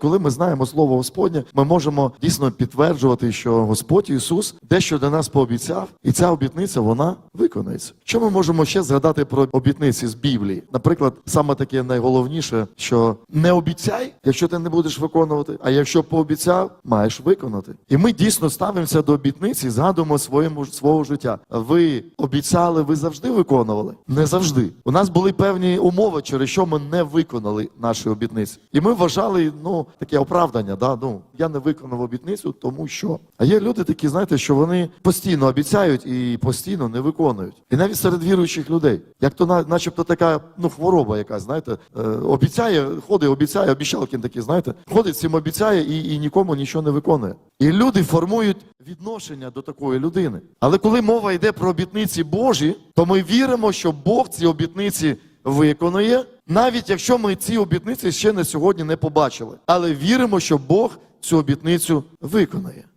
Коли ми знаємо слово Господнє, ми можемо дійсно підтверджувати, що Господь Ісус дещо для нас пообіцяв, і ця обітниця вона виконається. Що ми можемо ще згадати про обітниці з Біблії? Наприклад, саме таке найголовніше, що не обіцяй, якщо ти не будеш виконувати, а якщо пообіцяв, маєш виконати. І ми дійсно ставимося до обітниці, згадуємо своєму свого життя. Ви обіцяли, ви завжди виконували? Не завжди. У нас були певні умови, через що ми не виконали наші обітниці. І ми вважали, ну таке оправдання. Да? Ну я не виконав обітницю, тому що. А є люди такі, знаєте, що вони постійно обіцяють і постійно не виконують. І навіть серед віруючих людей, як то начебто така ну хвороба, якась, знаєте, е, обіцяє, ходить, обіцяє, обіщалкін такий, знаєте, ходить всім обіцяє і, і нікому нічого не виконує. І люди формують відношення до такої людини. Але коли мова йде про обітниці Божі, то ми віримо, що Бог ці обітниці виконує, навіть якщо ми ці обітниці ще на сьогодні не побачили. Але віримо, що Бог цю обітницю виконає.